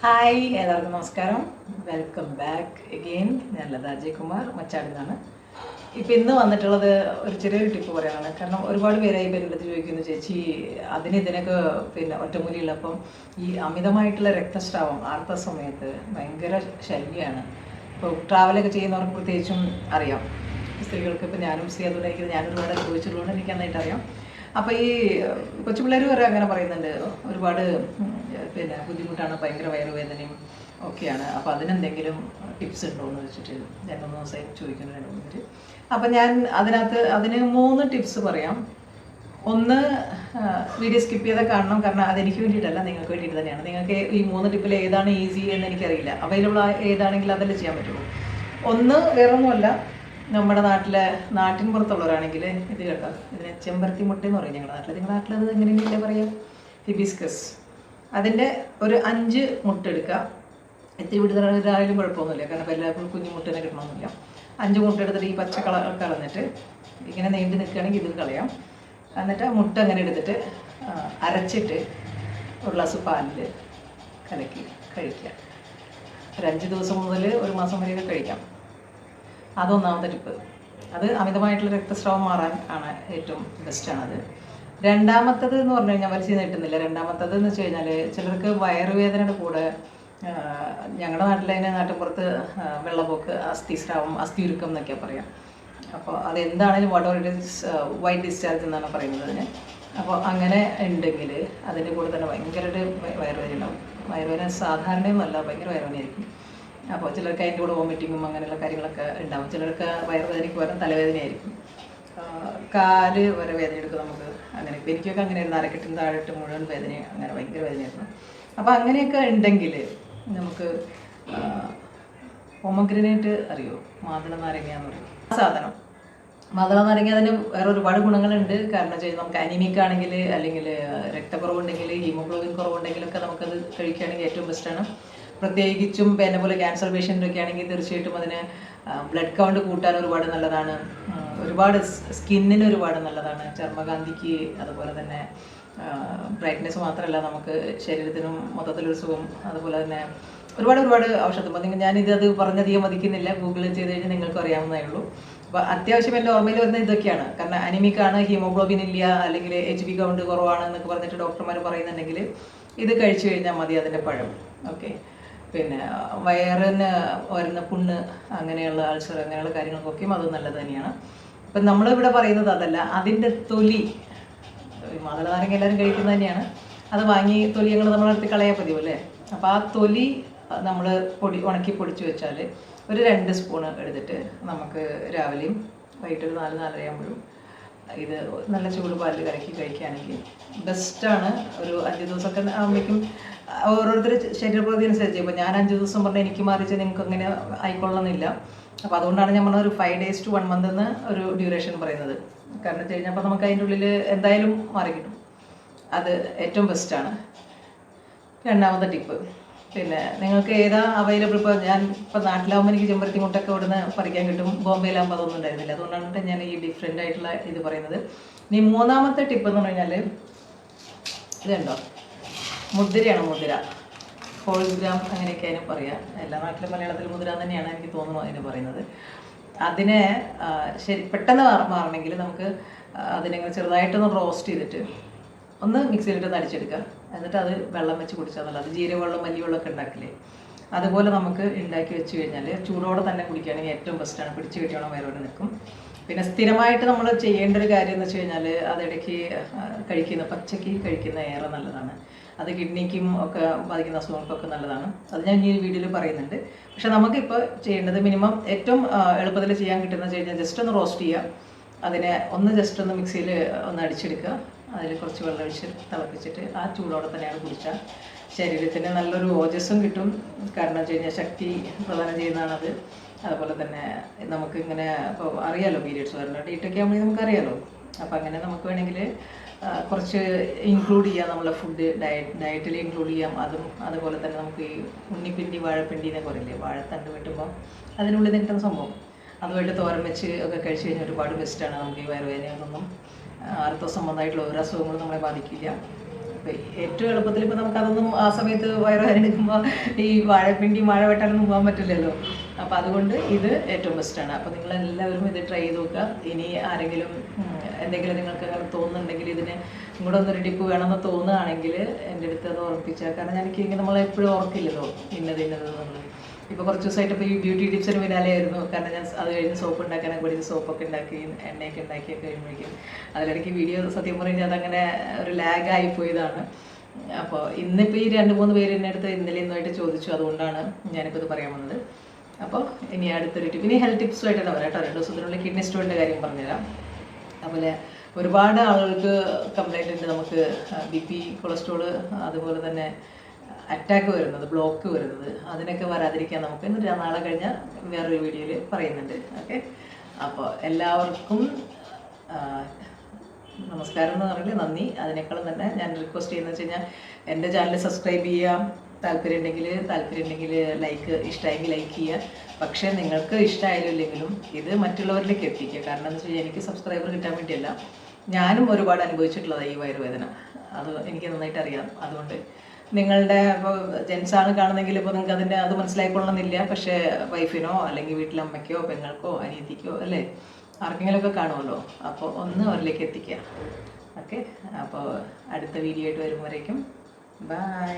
Hi എല്ലാവർക്കും നമസ്കാരം. Welcome back again ഞാൻ ലത അജയ്കുമാർ മച്ചാടിൽ നിന്നാണ് ഇപ്പം ഇന്ന് വന്നിട്ടുള്ളത് ഒരു ചെറിയൊരു ടിപ്പ് പറയാനാണ്. കാരണം ഒരുപാട് പേരായി പേരുടെ അടുത്ത് ചോദിക്കുന്നു ചേച്ചി അതിന് ഇതിനൊക്കെ പിന്നെ ഒറ്റമൂലിയുള്ളപ്പം ഈ അമിതമായിട്ടുള്ള രക്തസ്രാവം ആർത്ത സമയത്ത് ഭയങ്കര ശല്യമാണ്. ഇപ്പോൾ ട്രാവലൊക്കെ ചെയ്യുന്നവർക്ക് പ്രത്യേകിച്ചും അറിയാം. സ്ത്രീകൾക്ക് ഇപ്പം ഞാനും സ്ത്രീ അതുകൊണ്ട് ഞാൻ ഒരുപാട് അനുഭവിച്ചിട്ടുള്ളതുകൊണ്ട് എനിക്ക് നന്നായിട്ട് അറിയാം. അപ്പോൾ ഈ കൊച്ചു പിള്ളേർ വരെ അങ്ങനെ പറയുന്നുണ്ട്. ഒരുപാട് പിന്നെ ബുദ്ധിമുട്ടാണ് ഭയങ്കര വയറുവേദനയും ഒക്കെയാണ്. അപ്പോൾ അതിനെന്തെങ്കിലും ടിപ്സ് ഉണ്ടോ എന്ന് വെച്ചിട്ട് രണ്ട് മൂന്ന് ദിവസമായി ചോദിക്കുന്നു രണ്ട് മൂന്ന് പേര്. ഞാൻ അതിനകത്ത് അതിന് മൂന്ന് ടിപ്സ് പറയാം. ഒന്ന് വീഡിയോ സ്കിപ്പ് ചെയ്താൽ കാണണം. കാരണം അതെനിക്ക് വേണ്ടിയിട്ടല്ല നിങ്ങൾക്ക് വേണ്ടിയിട്ട് തന്നെയാണ്. നിങ്ങൾക്ക് ഈ മൂന്ന് ടിപ്പിൽ ഏതാണ് ഈസി എന്ന് എനിക്കറിയില്ല. അവൈലബിൾ ഏതാണെങ്കിലും അതല്ലേ ചെയ്യാൻ പറ്റുള്ളൂ. ഒന്ന് വേറൊന്നുമല്ല. നമ്മുടെ നാട്ടിലെ നാട്ടിൻ പുറത്തുള്ളവരാണെങ്കിൽ ഇത് കേട്ടോ. ഇതിന് ചെമ്പരത്തി മുട്ട എന്ന് പറയും ഞങ്ങളുടെ നാട്ടിൽ. നിങ്ങളുടെ നാട്ടിൽ അത് എങ്ങനെയല്ലേ പറയാം ഹിബിസ്കസ് അതിന്റെ ഒരു അഞ്ച് മുട്ട എടുക്കുക. എത്തി വിടുന്നതായാലും കുഴപ്പമൊന്നുമില്ല. കാരണം എല്ലാവർക്കും കുഞ്ഞു മുട്ടനെ കിട്ടണമെന്നില്ല. അഞ്ച് മുട്ട എടുത്തിട്ട് ഈ പച്ച കള കളഞ്ഞിട്ട് ഇങ്ങനെ നീണ്ടു നിൽക്കുകയാണെങ്കിൽ ഇത് കളയാം. എന്നിട്ട് ആ മുട്ട അങ്ങനെ എടുത്തിട്ട് അരച്ചിട്ട് ഒരു ഗ്ലാസ് പാലിൽ കലക്കി കഴിക്കുക. ഒരു അഞ്ച് ദിവസം മുതൽ ഒരു മാസം വരെയൊക്കെ കഴിക്കാം. അതൊന്നാമത്തെ ടിപ്പ്. അത് അമിതമായിട്ടുള്ള രക്തസ്രാവം മാറാൻ ആണ് ഏറ്റവും ബെസ്റ്റാണത് രണ്ടാമത്തത് എന്ന് പറഞ്ഞു കഴിഞ്ഞാൽ വലിച്ചു നീട്ടുന്നില്ല രണ്ടാമത്തത് എന്ന് വെച്ച് കഴിഞ്ഞാൽ ചിലർക്ക് വയറുവേദനയുടെ കൂടെ ഞങ്ങളുടെ നാട്ടിൽ അതിനെ നാട്ടിൻപുറത്ത് വെള്ളപ്പൊക്ക് അസ്ഥിസ്രാവം അസ്ഥിയുരുക്കം എന്നൊക്കെയാണ് പറയാം. അപ്പോൾ അതെന്താണെങ്കിലും what or it is white discharge എന്നാണ് പറയുന്നത് അതിന്. അപ്പോൾ അങ്ങനെ ഉണ്ടെങ്കിൽ അതിന്റെ കൂടെ തന്നെ ഭയങ്കരമായിട്ട് വയറുവേദന ഉണ്ടാവും. വയറുവേദന സാധാരണയൊന്നുമല്ല ഭയങ്കര വയറുവേദനയായിരിക്കും. അപ്പോൾ ചിലർക്ക് അതിന്റെ കൂടെ വോമിറ്റിങ്ങും അങ്ങനെയുള്ള കാര്യങ്ങളൊക്കെ ഉണ്ടാവും. ചിലർക്ക് വയറുവേദനയ്ക്ക് പകരം തലവേദനയായിരിക്കും. കാൽ വരെ വേദന എടുക്കും നമുക്ക് അങ്ങനെ. എനിക്കൊക്കെ അങ്ങനെയായിരുന്നു. അരക്കെട്ടിന് താഴെട്ട് മുഴുവൻ വേദന അങ്ങനെ ഭയങ്കര വേദനയായിരുന്നു. അപ്പോൾ അങ്ങനെയൊക്കെ ഉണ്ടെങ്കിൽ നമുക്ക് പൊമഗ്രനേറ്റ് അറിയോ? മാതള നാരങ്ങ എന്ന് പറയും. ആ സാധനം. മാതള നാരങ്ങ അതിന് വേറെ ഒരുപാട് ഗുണങ്ങളുണ്ട്. കാരണം വെച്ചാൽ നമുക്ക് അനീമിക് ആണെങ്കിൽ അല്ലെങ്കിൽ രക്തക്കുറവുണ്ടെങ്കിൽ ഹീമോഗ്ലോബിൻ കുറവുണ്ടെങ്കിലൊക്കെ നമുക്കത് കഴിക്കുകയാണെങ്കിൽ ഏറ്റവും ബെസ്റ്റാണ് പ്രത്യേകിച്ചും എന്നെ പോലെ ക്യാൻസർ പേഷ്യന്റ് ഒക്കെ ആണെങ്കിൽ തീർച്ചയായിട്ടും അതിന് ബ്ലഡ് കൗണ്ട് കൂട്ടാൻ ഒരുപാട് നല്ലതാണ്. ഒരുപാട് സ്കിന്നിന് ഒരുപാട് നല്ലതാണ്. ചർമ്മകാന്തിക്ക് അതുപോലെ തന്നെ ബ്രൈറ്റ്നെസ് മാത്രമല്ല നമുക്ക് ശരീരത്തിനും മൊത്തത്തിലൊരു സുഖം. അതുപോലെ തന്നെ ഒരുപാട് ഒരുപാട് ഔഷധം. നിങ്ങൾ ഞാനിത് അത് പറഞ്ഞധികം മതിക്കുന്നില്ല. ഗൂഗിൾ ചെയ്ത് കഴിഞ്ഞാൽ നിങ്ങൾക്ക് അറിയാവുന്നതേ ഉള്ളൂ. അപ്പോൾ അത്യാവശ്യം എന്റെ ഓർമ്മയിൽ വരുന്ന ഇതൊക്കെയാണ്. കാരണം അനിമിക്കാണ് ഹീമോഗ്ലോബിൻ ഇല്ല അല്ലെങ്കിൽ എച്ച് ബി കൗണ്ട് കുറവാണ് എന്നൊക്കെ പറഞ്ഞിട്ട് ഡോക്ടർമാർ പറയുന്നുണ്ടെങ്കിൽ ഇത് കഴിച്ചു കഴിഞ്ഞാൽ മതി അതിന്റെ പഴം. ഓക്കെ പിന്നെ വയറിന് വരുന്ന പുണ്ണ് അങ്ങനെയുള്ള അൾസർ അങ്ങനെയുള്ള കാര്യങ്ങൾക്കൊക്കെയും അത് നല്ലത് തന്നെയാണ്. അപ്പം നമ്മളിവിടെ പറയുന്നത് അതല്ല അതിന്റെ തൊലി മാതളനാരങ്ങ മാതള നാരങ്ങ എല്ലാവരും കഴിക്കുന്നത് തന്നെയാണ്. അത് വാങ്ങി തൊലി ഞങ്ങൾ നമ്മളെടുത്ത് കളയാൻ പതിവ് അല്ലേ? അപ്പോൾ ആ തൊലി നമ്മൾ പൊടി ഉണക്കി പൊടിച്ച് വെച്ചാൽ ഒരു രണ്ട് സ്പൂണ് എടുത്തിട്ട് നമുക്ക് രാവിലെയും വൈകിട്ട് ഒരു നാല് നാലരയാകുമ്പോഴും ഇത് നല്ല ചൂട് പാലിൽ കലക്കി കഴിക്കുകയാണെങ്കിൽ ബെസ്റ്റാണ് ഒരു അഞ്ച് ദിവസമൊക്കെ ആകുമ്പോഴേക്കും ഓരോരുത്തർ ശരീരപ്രതി അനുസരിച്ച്. ഇപ്പോൾ ഞാൻ അഞ്ച് ദിവസം പറഞ്ഞാൽ എനിക്ക് മാറിച്ച് നിങ്ങൾക്ക് അങ്ങനെ ആയിക്കൊള്ളണമെന്നില്ല. അപ്പോൾ അതുകൊണ്ടാണ് ഞാൻ പറഞ്ഞത് ഒരു five days to one month എന്ന് ഒരു ഡ്യൂറേഷൻ പറയുന്നത്. കാരണം വെച്ച് കഴിഞ്ഞാൽ അപ്പോൾ നമുക്ക് അതിന്റെ ഉള്ളിൽ എന്തായാലും മാറി കിട്ടും. അത് ഏറ്റവും ബെസ്റ്റാണ് രണ്ടാമത്തെ ടിപ്പ് പിന്നെ നിങ്ങൾക്ക് ഏതാ അവൈലബിൾ ഇപ്പോൾ ഞാൻ ഇപ്പോൾ നാട്ടിലാകുമ്പോൾ എനിക്ക് ചെമ്പരത്തി മുട്ടൊക്കെ ഇവിടുന്ന് പറിക്കാൻ കിട്ടും. ബോംബെയിലാകുമ്പോൾ അതൊന്നും ഉണ്ടായിരുന്നില്ല. അതുകൊണ്ടാണ് ഞാൻ ഈ ഡിഫറെന്റ് ആയിട്ടുള്ള ഇത് പറയുന്നത്. ഇനി മൂന്നാമത്തെ ടിപ്പ് എന്ന് പറഞ്ഞു കഴിഞ്ഞാൽ ഇതുണ്ടോ? മുദ്രയാണ് മുദ്ര ഹോൾഗ്രാം അങ്ങനെയൊക്കെ അതിന് പറയാം. എല്ലാ നാട്ടിലും മലയാളത്തിൽ മുദ്ര തന്നെയാണ് എനിക്ക് തോന്നുന്നു അതിന് പറയുന്നത്. അതിനെ ശരി പെട്ടെന്ന് മാറ- മാറണമെങ്കിൽ നമുക്ക് അതിനെങ്ങനെ അതിനെ ചെറുതായിട്ടൊന്ന് റോസ്റ്റ് ചെയ്തിട്ട് ഒന്ന് മിക്സിയിലിട്ട് അടിച്ചെടുക്കുക എന്നിട്ട് അത് വെള്ളം വെച്ച് കുടിച്ചാൽ നല്ല അത് ജീരകവെള്ളം മല്ലിവെള്ളമൊക്കെ ഉണ്ടാക്കില്ലേ? അതുപോലെ നമുക്ക് ഉണ്ടാക്കി വെച്ച് കഴിഞ്ഞാൽ ചൂടോടെ തന്നെ കുടിക്കുകയാണെങ്കിൽ ഏറ്റവും ബെസ്റ്റാണ് പിടിച്ച് കിട്ടിയോണം വയറോടെ നിൽക്കും. പിന്നെ സ്ഥിരമായിട്ട് നമ്മൾ ചെയ്യേണ്ട ഒരു കാര്യം എന്ന് വെച്ച് കഴിഞ്ഞാൽ അതിടയ്ക്ക് കഴിക്കുന്ന പച്ചക്ക് കഴിക്കുന്ന ഏറെ നല്ലതാണ്. അത് കിഡ്നിക്കും ഒക്കെ ബാധിക്കുന്ന അസുഖങ്ങൾക്കൊക്കെ നല്ലതാണ്. അത് ഞാൻ ഈ വീഡിയോയിൽ പറയുന്നുണ്ട്. പക്ഷെ നമുക്കിപ്പോൾ ചെയ്യേണ്ടത് മിനിമം ഏറ്റവും എളുപ്പത്തിൽ ചെയ്യാൻ കിട്ടുന്നത് വെച്ച് കഴിഞ്ഞാൽ ജസ്റ്റ് ഒന്ന് റോസ്റ്റ് ചെയ്യുക. അതിനെ ഒന്ന് ജസ്റ്റ് ഒന്ന് മിക്സിയിൽ ഒന്ന് അടിച്ചെടുക്കുക. അതിൽ കുറച്ച് വെള്ളം ഒഴിച്ച് തിളപ്പിച്ചിട്ട് ആ ചൂടോടെ തന്നെയാണ് കുടിച്ചാൽ ശരീരത്തിന് നല്ലൊരു ഓജസ്സും കിട്ടും. കാരണം വെച്ച് കഴിഞ്ഞാൽ ശക്തി പ്രദാനം ചെയ്യുന്നതാണത്. അതുപോലെ തന്നെ നമുക്ക് ഇങ്ങനെ ഇപ്പോൾ അറിയാലോ പീരീഡ്സ് വരുന്ന ഡേറ്റൊക്കെ ആകുമ്പോൾ നമുക്കറിയാലോ. അപ്പോൾ അങ്ങനെ നമുക്ക് വേണമെങ്കിൽ കുറച്ച് ഇൻക്ലൂഡ് ചെയ്യാം നമ്മളെ ഫുഡ് ഡയറ്റ് ഡയറ്റിൽ ഇൻക്ലൂഡ് ചെയ്യാം. അതും അതുപോലെ തന്നെ നമുക്ക് ഈ ഉണ്ണിപ്പിണ്ടി വാഴപ്പിണ്ടി എന്നൊക്കെ പറയില്ലേ? വാഴത്തണ്ട് വെട്ടുമ്പോൾ അതിനുള്ളിൽ കിട്ടുന്ന സംഭവം. അതുമായിട്ട് തോരൻ വെച്ച് ഒക്കെ കഴിച്ച് കഴിഞ്ഞാൽ ഒരുപാട് ബെസ്റ്റാണ് നമുക്ക് ഈ വയറുവേദനയൊന്നും. അടുത്ത സംബന്ധമായിട്ടുള്ള ഒരു അസുഖങ്ങളും നമ്മളെ ബാധിക്കില്ല. ഏറ്റവും എളുപ്പത്തിൽ ഇപ്പോൾ നമുക്കതൊന്നും ആ സമയത്ത് വയറുവേദന എടുക്കുമ്പോൾ ഈ വാഴപ്പിണ്ടി വാഴ വെട്ടാനൊന്നും പോകാൻ പറ്റില്ലല്ലോ. അപ്പൊ അതുകൊണ്ട് ഇത് ഏറ്റവും ബെസ്റ്റാണ് അപ്പോൾ നിങ്ങൾ എല്ലാവരും ഇത് ട്രൈ ചെയ്ത് നോക്കുക. ഇനി ആരെങ്കിലും എന്തെങ്കിലും നിങ്ങൾക്ക് അങ്ങനെ തോന്നുന്നുണ്ടെങ്കിൽ ഇതിന് ഇങ്ങോട്ട് ഒന്നൊരു ടിപ്പ് വേണമെന്ന് തോന്നുകയാണെങ്കിൽ എന്റെ അടുത്ത് അത് ഓർപ്പിച്ചാൽ കാരണം എനിക്ക് ഇങ്ങനെ നമ്മളെപ്പോഴും ഓർക്കില്ലല്ലോ ഇന്നത് ഇന്നത് നമ്മൾ ഇപ്പോൾ കുറച്ച് ദിവസമായിട്ട് ഇപ്പോൾ ഈ ബ്യൂട്ടി ടിപ്സിന് പിന്നാലെയായിരുന്നു കാരണം ഞാൻ അത് കഴിഞ്ഞ് സോപ്പ് ഉണ്ടാക്കാനൊക്കെ പഠിച്ച് സോപ്പൊക്കെ ഉണ്ടാക്കി എണ്ണയൊക്കെ ഉണ്ടാക്കിയൊക്കെ കഴിയുമ്പോഴേക്കും അതിലിടയ്ക്ക് വീഡിയോ സത്യം പറഞ്ഞാൽ അതങ്ങനെ ഒരു ലാഗായി പോയതാണ്. അപ്പോൾ ഇന്നിപ്പോൾ ഈ രണ്ട് മൂന്ന് പേര് എന്നെ അടുത്ത് ഇന്നലെ ഇന്നുമായിട്ട് ചോദിച്ചു. അതുകൊണ്ടാണ് ഞാനിപ്പോൾ ഇത് പറയാൻ വന്നത്. അപ്പോൾ ഇനി അടുത്തൊരു ടിപ്പ് ഇനി ഹെൽത്ത് ടിപ്സുമായിട്ടാണ് പറയാം കേട്ടോ. രണ്ട് ദിവസത്തിനുള്ളിൽ കിഡ്നി സ്റ്റോണിന്റെ കാര്യം പറഞ്ഞുതരാം. അതുപോലെ ഒരുപാട് ആളുകൾക്ക് കംപ്ലൈന്റ് ഉണ്ട്. നമുക്ക് ബി പി കൊളസ്ട്രോൾ അതുപോലെ തന്നെ അറ്റാക്ക് വരുന്നത് ബ്ലോക്ക് വരുന്നത്. അതിനൊക്കെ വരാതിരിക്കാൻ നമുക്ക് ഇന്ന് നാളെ കഴിഞ്ഞാൽ വേറൊരു വീഡിയോയിൽ പറയുന്നുണ്ട്. ഓക്കെ അപ്പോൾ എല്ലാവർക്കും നമസ്കാരം എന്ന് പറഞ്ഞാൽ നന്ദി. അതിനേക്കാളും തന്നെ ഞാൻ റിക്വസ്റ്റ് ചെയ്യുന്നത് വെച്ച് കഴിഞ്ഞാൽ എന്റെ ചാനൽ സബ്സ്ക്രൈബ് ചെയ്യാം താല്പര്യം ഉണ്ടെങ്കിൽ താല്പര്യം ഉണ്ടെങ്കിൽ ലൈക്ക് ഇഷ്ടമായെങ്കിൽ ലൈക്ക് ചെയ്യുക. പക്ഷേ നിങ്ങൾക്ക് ഇഷ്ടമായാലും ഇല്ലെങ്കിലും ഇത് മറ്റുള്ളവരിലേക്ക് എത്തിക്കുക. കാരണം എന്താ വെച്ചാൽ എനിക്ക് സബ്സ്ക്രൈബർ കിട്ടാൻ വേണ്ടിയല്ല. ഞാനും ഒരുപാട് അനുഭവിച്ചിട്ടുള്ളതാണ് ഈ വയറുവേദന. അത് എനിക്ക് നന്നായിട്ട് അറിയാം. അതുകൊണ്ട് നിങ്ങളുടെ ഇപ്പോൾ ജെൻസാണ് കാണുന്നെങ്കിൽ ഇപ്പോൾ നിങ്ങൾക്ക് അതിന്റെ അത് മനസ്സിലായിക്കൊള്ളണമെന്നില്ല. പക്ഷേ വൈഫിനോ അല്ലെങ്കിൽ വീട്ടിലമ്മയ്ക്കോ പെങ്ങൾക്കോ അനിയത്തിക്കോ അല്ലേ? ആർക്കെങ്കിലുമൊക്കെ കാണുമല്ലോ. അപ്പോൾ ഒന്ന് അവരിലേക്ക് എത്തിക്കുക. ഓക്കെ അപ്പോൾ അടുത്ത വീഡിയോ ആയിട്ട് വരുമ്പോഴേക്കും. ബൈ